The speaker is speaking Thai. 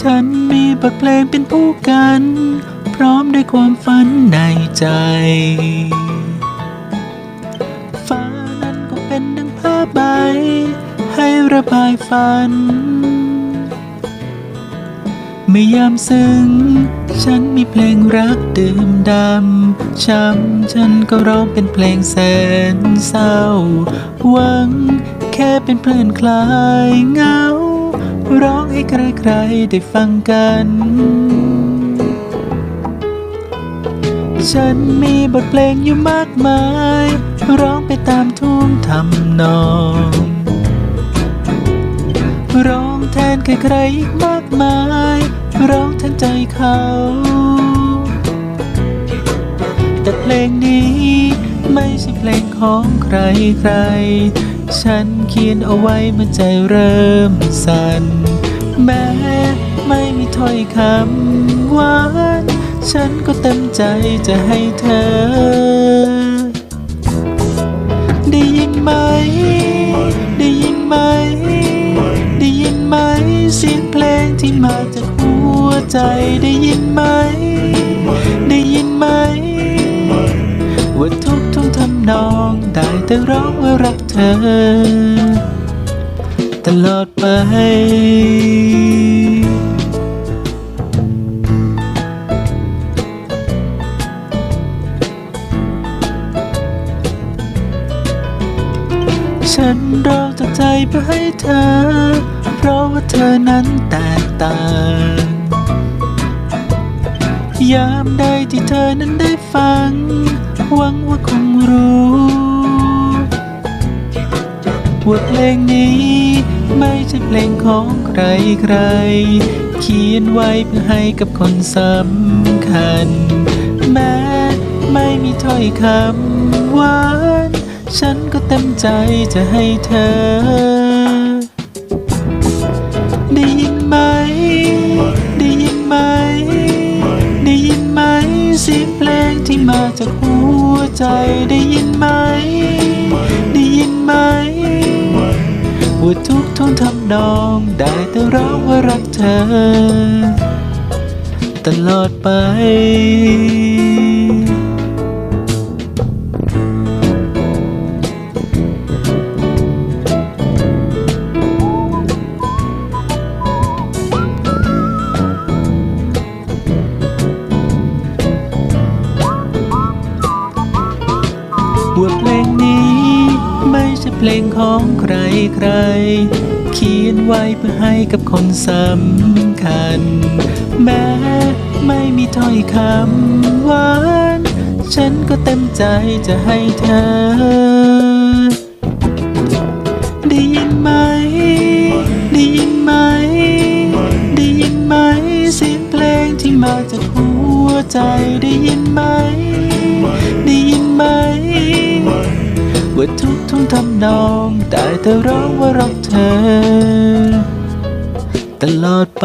ฉันมีบทเพลงเป็นผู้กัน พร้อมด้วยความฝันในใจฟ้านั้นก็เป็นดังผ้าใบ ให้ระบายฝันเมื่อยามซึ้ง ฉันมีเพลงรักดื่มดำ ช้ำฉันก็ร้องเป็นเพลงแสนเศร้า หวังแค่เป็นเพื่อนคลายเหงา ร้องให้ใครๆได้ฟังกัน ฉันมีบทเพลงอยู่มากมาย ร้องไปตามทุ่งทำนอง ร้องแทนใครๆอีกมากมาย ร้องแทนใจเขา แต่เพลงนี้ไม่ใช่เพลงของใครใคร ฉันเขียนเอาไว้เมื่อใจเริ่มสั่นแม้ไม่มีถ้อยคำหวานฉันก็เต็มใจจะให้เธอ ได้ยินไหม ได้ยินไหม ได้ยินไหมเสียงเพลงที่มาจากหัวใจได้ยินไหม แต่ร้องว่ารักเธอ ตลอดไปฉันร้องจากใจเพื่อให้เธอ เพราะว่าเธอนั้นแตกต่าง ยามใดที่เธอนั้นได้ฟัง หวังว่าคงรู้ ว่าเพลงนี้ ไม่ใช่เพลงของใครใคร เขียนไว้เพื่อให้กับคนสำคัญ แม้ไม่มีถ้อยคำหวาน ฉันก็เต็มใจจะให้เธอ ได้ยินไหม ได้ยินไหม ได้ยินไหมเสียงเพลงที่มาจากหัวใจได้ยินไหม ได้ยินไหม ว่าทุกท่อนทำนอง ได้แต่ร้องว่ารักเธอ ตลอดไปว่าเพลงนี้ ใช่เพลงของใครใคร เขียนไว้เพื่อให้กับคนสำคัญ แม้ไม่มีถ้อยคำหวาน ฉันก็เต็มใจจะให้เธอ ได้ยินไหม ได้ยินไหม ได้ยินไหมเสียงเพลงที่มาจากหัวใจได้ยินไหม ได้ยินไหม ว่าทุกทุ่งทำนองได้แต่ร้องว่ารักเธอ ตลอดไป